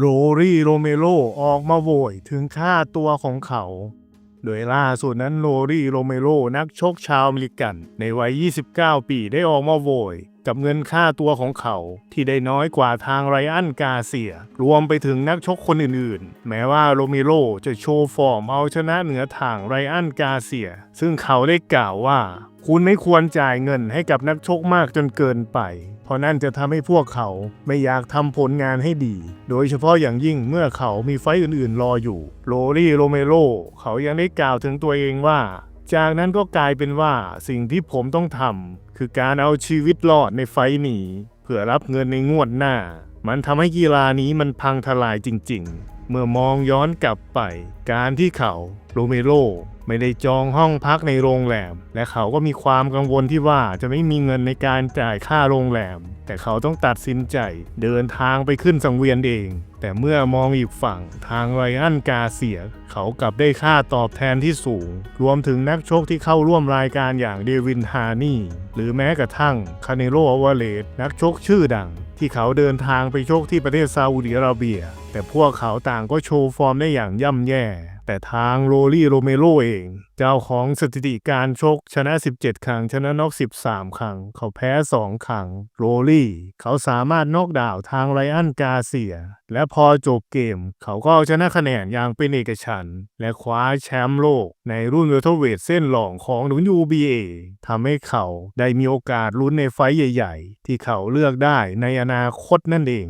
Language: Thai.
โรรี่โรเมโรออกมาโวยถึงค่าตัวของเขา โดยล่าสุดนั้นโรรี่โรเมโรนักชกชาวอเมริกัน ในวัย 29 ปีได้ออกมาโวยกับเงินค่าตัวของเขาที่ได้น้อยกว่าทางไรอันกาเซีย รวมไปถึงนักชกคนอื่นๆ แม้ว่าโรเมโรจะโชว์ฟอร์มเอาชนะเหนือทางไรอันกาเซีย ซึ่งเขาได้กล่าวว่า คุณไม่ควรจ่ายเงินให้กับนักชกมากจนเกินไป เพราะนั่นจะทำให้พวกเขาไม่อยากทำผลงานให้ดี โดยเฉพาะอย่างยิ่งเมื่อเขามีไฟอื่นๆรออยู่ โรลี่โรเมโรเขายังได้กล่าวถึงตัวเองว่า จากนั้นก็กลายเป็นว่าสิ่งที่ผมต้องทำคือการเอาชีวิตรอดในไฟนี้เพื่อรับเงินในงวดหน้า มันทำให้กีฬานี้มันพังทลายจริง ๆ เมื่อมองย้อนกลับไป การที่เขาโรเมโรไม่ได้จองห้องพักในโรงแรม และเขาก็มีความกังวลที่ว่าจะไม่มีเงินในการจ่ายค่าโรงแรม แต่เขาต้องตัดสินใจเดินทางไปขึ้นสังเวียนเอง แต่เมื่อมองอีกฝั่งทางไรอันกาเซีย เขากลับได้ค่าตอบแทนที่สูง รวมถึงนักชกที่เข้าร่วมรายการอย่างเดวินฮานี่ หรือแม้กระทั่งคาเนโรอวาเลสนักชกชื่อดัง ที่เขาเดินทางไปโชคที่ประเทศซาอุดิอาระเบีย แต่พวกเขาต่างก็โชว์ฟอร์มได้อย่างย่ำแย่ แต่ทางโรลี่โรเมโรเอง เจ้าของสถิติการชกชนะ 17 ครั้ง ชนะน็อก 13 ครั้ง เขาแพ้ 2 ครั้ง โรลี่ เขาสามารถนอกดาวน์ทางไรอันกาเซีย และพอจบเกม เขาก็เอาชนะคะแนนอย่างเป็นเอกฉันท์และคว้าแชมป์โลก ในรุ่นเวทเวทเส้นหลองของ WBA ทำให้เขาได้มีโอกาสลุ้นในไฟใหญ่ ๆ ที่เขาเลือกได้ในอนาคตนั่นเอง